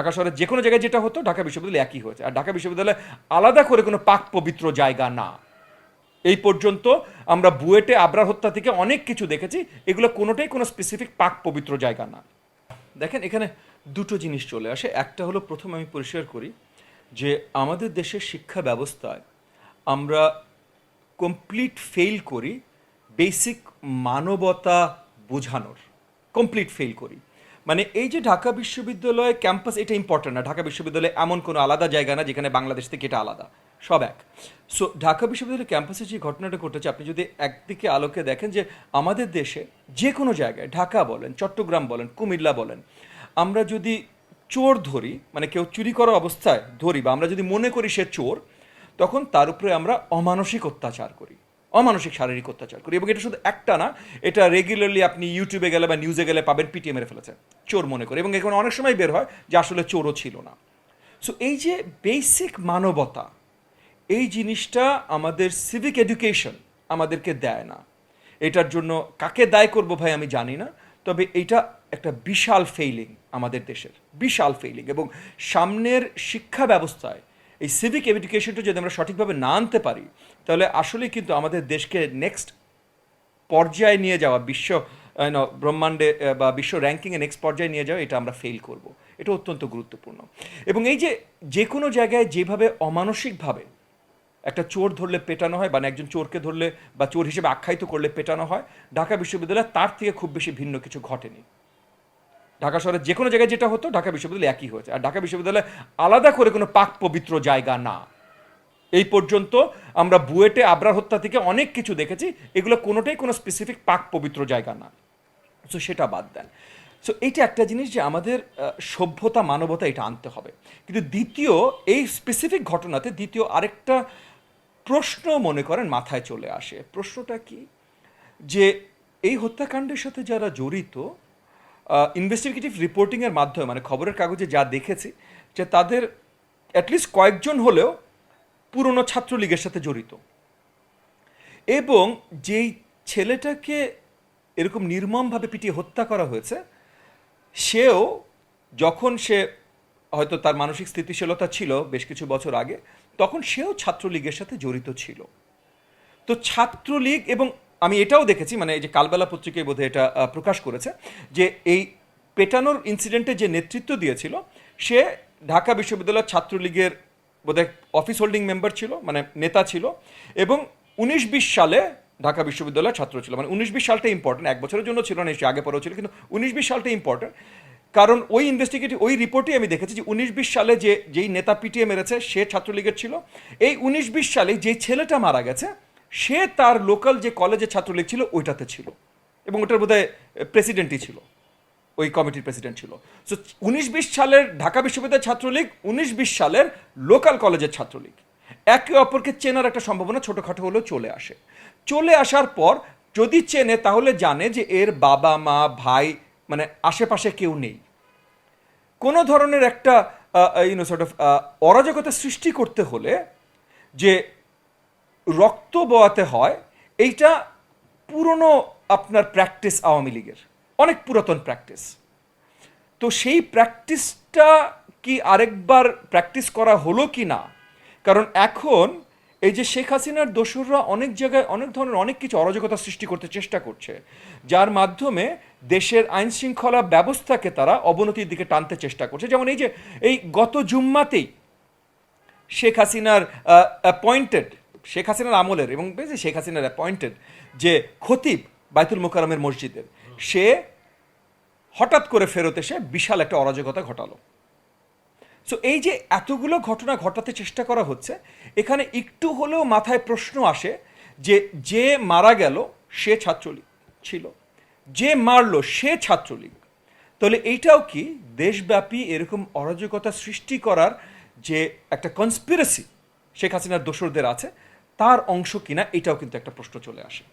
ঢাকা শহরের যে কোনো জায়গায় যেটা হতো, ঢাকা বিশ্ববিদ্যালয় একই হয়েছে। আর ঢাকা বিশ্ববিদ্যালয় আলাদা করে কোনো পাক পবিত্র জায়গা না। এই পর্যন্ত আমরা বুয়েটে আবরার হত্যা থেকে অনেক কিছু দেখেছি। এগুলো কোনোটাই কোনো স্পেসিফিক পাক পবিত্র জায়গা না। দেখেন, এখানে দুটো জিনিস চলে আসে। একটা হলো, প্রথম আমি পরিষ্কার করি যে আমাদের দেশের শিক্ষা ব্যবস্থায় আমরা কমপ্লিট ফেল করি বেসিক মানবতা বোঝানোর। কমপ্লিট ফেল করি। মানে এই যে ঢাকা বিশ্ববিদ্যালয় ক্যাম্পাস, এটা ইম্পর্টেন্ট না। ঢাকা বিশ্ববিদ্যালয় এমন কোনো আলাদা জায়গা না যেখানে বাংলাদেশ থেকে এটা আলাদা। সব এক। সো ঢাকা বিশ্ববিদ্যালয় ক্যাম্পাসে যে ঘটনাটা ঘটেছে, আপনি যদি একদিকে আলোকে দেখেন যে আমাদের দেশে যে কোনো জায়গায়, ঢাকা বলেন, চট্টগ্রাম বলেন, কুমিল্লা বলেন, আমরা যদি চোর ধরি মানে কেউ চুরি করা অবস্থায় ধরি বা আমরা যদি মনে করি সে চোর, তখন তার উপরে আমরা অমানসিক অত্যাচার করি। অমানসিক শারীরিক অত্যাচার করি এবং এটা শুধু একটা না, এটা রেগুলারলি আপনি ইউটিউবে গেলে বা নিউজে গেলে পাবেন পিটিএ মেরে ফেলেছে। চোর মনে করে এবং এখন অনেক সময় বের হয় যে আসলে চোরও ছিল না। সো এই যে বেসিক মানবতা, এই জিনিসটা আমাদের সিভিক এডুকেশন আমাদেরকে দেয় না। এটার জন্য কাকে দায় করব ভাই আমি জানি না, তবে এটা একটা বিশাল ফেইলিং আমাদের দেশের, বিশাল ফেইলিং এবং সামনের শিক্ষা ব্যবস্থায় এই সিভিক এডুকেশনটা যদি আমরা সঠিকভাবে না আনতে পারি, তাহলে আসলেই কিন্তু আমাদের দেশকে নেক্সট পর্যায়ে নিয়ে যাওয়া, বিশ্ব ব্রহ্মাণ্ডে বা বিশ্ব র্যাঙ্কিংয়ে নেক্সট পর্যায়ে নিয়ে যাওয়া, এটা আমরা ফেল করব। এটা অত্যন্ত গুরুত্বপূর্ণ। এবং এই যে যে কোনো জায়গায় যেভাবে অমানসিকভাবে একটা চোর ধরলে পেটানো হয় মানে একজন চোরকে ধরলে বা চোর হিসেবে আখ্যায়িত করলে পেটানো হয়, ঢাকা বিশ্ববিদ্যালয় তার থেকে খুব বেশি ভিন্ন কিছু ঘটেনি। ঢাকা শহরের যে কোনো জায়গায় যেটা হতো, ঢাকা বিশ্ববিদ্যালয় একই হয়েছে। আর ঢাকা বিশ্ববিদ্যালয় আলাদা করে কোনো পাক পবিত্র জায়গা না। এই পর্যন্ত আমরা বুয়েটে আবরার হত্যা থেকে অনেক কিছু দেখেছি। এগুলো কোনোটাই কোনো স্পেসিফিক পাক পবিত্র জায়গা না। সো সেটা বাদ দেন। সো এইটা একটা জিনিস যে আমাদের সভ্যতা, মানবতা এটা আনতে হবে। কিন্তু দ্বিতীয়, এই স্পেসিফিক ঘটনাতে দ্বিতীয় আরেকটা প্রশ্ন মনে করেন মাথায় চলে আসে। প্রশ্নটা কি? যে এই হত্যাকাণ্ডের সাথে যারা জড়িত ইনভেস্টিগেটিভ রিপোর্টিংয়ের মাধ্যমে মানে খবরের কাগজে যা দেখেছি, যে তাদের অ্যাটলিস্ট কয়েকজন হলেও পুরনো ছাত্রলীগের সাথে জড়িত। এবং যেই ছেলেটাকে এরকম নির্মমভাবে পিটিয়ে হত্যা করা হয়েছে, সেও যখন সে হয়তো তার মানসিক স্থিতিশীলতা ছিল বেশ কিছু বছর আগে, তখন সেও ছাত্রলীগের সাথে জড়িত ছিল। তো ছাত্রলীগ এবং আমি এটাও দেখেছি মানে এই যে কালবেলা পত্রিকায় বোধহয় এটা প্রকাশ করেছে, যে এই পেটানোর ইনসিডেন্টে যে নেতৃত্ব দিয়েছিল, সে ঢাকা বিশ্ববিদ্যালয়ের ছাত্রলীগের বোধহয় অফিস হোল্ডিং মেম্বার ছিল মানে নেতা ছিল, এবং উনিশ বিশ সালে ঢাকা বিশ্ববিদ্যালয়ের ছাত্র ছিল। মানে উনিশ বিশ সালটা ইম্পর্টেন্ট এক বছরের জন্য ছিল না, নিশ্চয়ই আগে পরেও ছিল, কিন্তু উনিশ বিশ সালটা ইম্পর্টেন্ট কারণ ওই ইনভেস্টিগেটিভ ওই রিপোর্টে আমি দেখেছি যে উনিশ বিশ সালে যে, যেই নেতা পিটিয়ে মেরেছে, সে ছাত্রলীগের ছিল। এই উনিশ বিশ সালে যে ছেলেটা মারা গেছে সে তার লোকাল যে কলেজে ছাত্রলীগ ছিল, ওইটাতে ছিল। এবং ওটার বোধহয় প্রেসিডেন্টই ছিল। ওই কমিটির প্রেসিডেন্ট ছিল। সো উনিশ বিশ সালের ঢাকা বিশ্ববিদ্যালয়ের ছাত্রলীগ, উনিশ বিশ সালের লোকাল কলেজের ছাত্রলীগ। একে অপরকে চেনার একটা সম্ভাবনা ছোটোখাটো হলেও চলে আসে। চলে আসার পর যদি চেনে, তাহলে জানে যে এর বাবা, মা, ভাই মানে আশেপাশে কেউ নেই। কোনো ধরনের একটা ইউনো সর্ট অফ অরাজকতা সৃষ্টি করতে হলে যে রক্ত বয়াতে হয়, এইটা পুরনো আপনার প্র্যাকটিস আওয়ামী লীগের। অনেক পুরাতন প্র্যাকটিস তো সেই প্র্যাকটিসটা কি আরেকবার প্র্যাকটিস করা হলো কি না? কারণ এখন এই যে শেখ হাসিনার দোসররা অনেক জায়গায় অনেক ধরনের অনেক কিছু অরাজকতা সৃষ্টি করতে চেষ্টা করছে, যার মাধ্যমে দেশের আইন শৃঙ্খলা ব্যবস্থাকে তারা অবনতির দিকে টানতে চেষ্টা করছে। যেমন এই যে, এই গত জুম্মাতেই শেখ হাসিনার অ্যাপয়েন্টেড শেখ হাসিনার আমলের এবং শেখ হাসিনার অ্যাপয়েন্টেড যে খতিব বাইতুল মোকারমের মসজিদের, সে হঠাৎ করে ফেরত এসে বিশাল একটা অরাজকতা ঘটালো। সো এই যে এতগুলো ঘটনা ঘটাতে চেষ্টা করা হচ্ছে, এখানে একটু হলেও মাথায় প্রশ্ন আসে যে যে মারা গেল সে ছাত্রলীগ ছিল। যে মারলো সে ছাত্রলীগ। তাহলে এইটাও কি দেশব্যাপী এরকম অরাজকতা সৃষ্টি করার যে একটা কনস্পিরেসি শেখ হাসিনার দোসরদের আছে তার অংশ কিনা এটাও কিন্তু একটা প্রশ্ন চলে আসে।